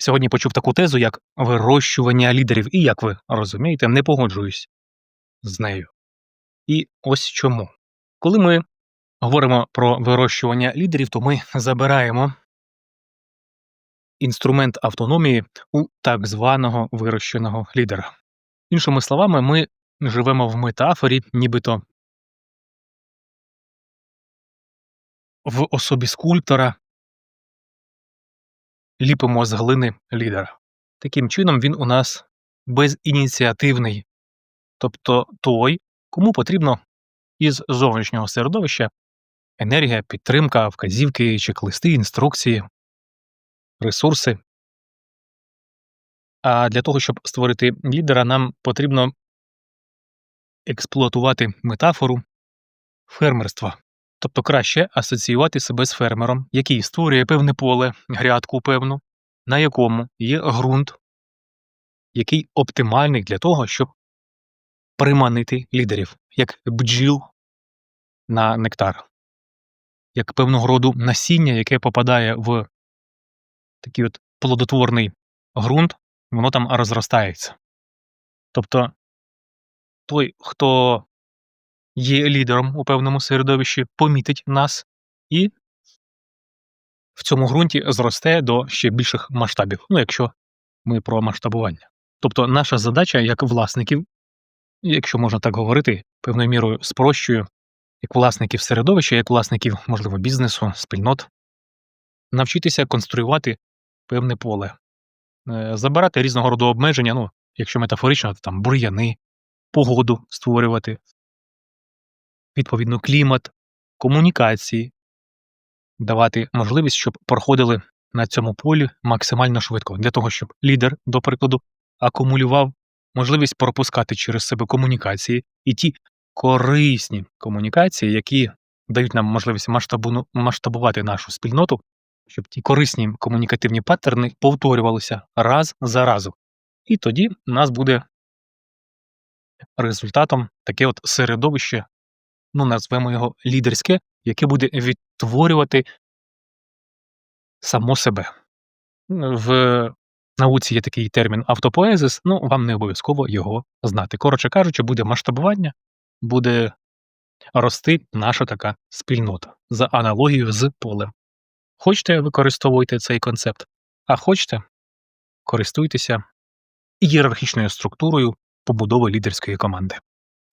Сьогодні почув таку тезу, як вирощування лідерів, і як ви розумієте, не погоджуюсь з нею. І ось чому. Коли ми говоримо про вирощування лідерів, то ми забираємо інструмент автономії у так званого вирощеного лідера. Іншими словами, ми живемо в метафорі, нібито в особі скульптора ліпимо з глини лідера. Таким чином, він у нас безініціативний, тобто той, кому потрібно із зовнішнього середовища енергія, підтримка, вказівки, чек-листи, інструкції, ресурси. А для того, щоб створити лідера, нам потрібно експлуатувати метафору фермерства. Тобто краще асоціювати себе з фермером, який створює певне поле, грядку певну, на якому є ґрунт, який оптимальний для того, щоб приманити лідерів, як бджіл на нектар, як певного роду насіння, яке попадає в такий от плодотворний ґрунт, воно там розростається. Тобто той, хто є лідером у певному середовищі, помітить нас і в цьому ґрунті зросте до ще більших масштабів, ну якщо ми про масштабування. Тобто наша задача як власників, якщо можна так говорити, певною мірою спрощую, як власників середовища, як власників, можливо, бізнесу, спільнот, навчитися конструювати певне поле, Е, забирати різного роду обмеження, ну, якщо метафорично, то там бур'яни, погоду створювати, відповідно, клімат, комунікації, давати можливість, щоб проходили на цьому полі максимально швидко, для того, щоб лідер, до прикладу, акумулював можливість пропускати через себе комунікації і ті корисні комунікації, які дають нам можливість масштабу, масштабувати нашу спільноту, щоб ті корисні комунікативні паттерни повторювалися раз за разом. І тоді у нас буде результатом таке от середовище, ну назвемо його лідерське, яке буде відтворювати само себе. В науці є такий термін автопоезис, ну вам не обов'язково його знати. Коротше кажучи, буде масштабування, буде рости наша така спільнота за аналогією з полем. Хочете, використовуйте цей концепт, а хочете, користуйтеся ієрархічною структурою побудови лідерської команди.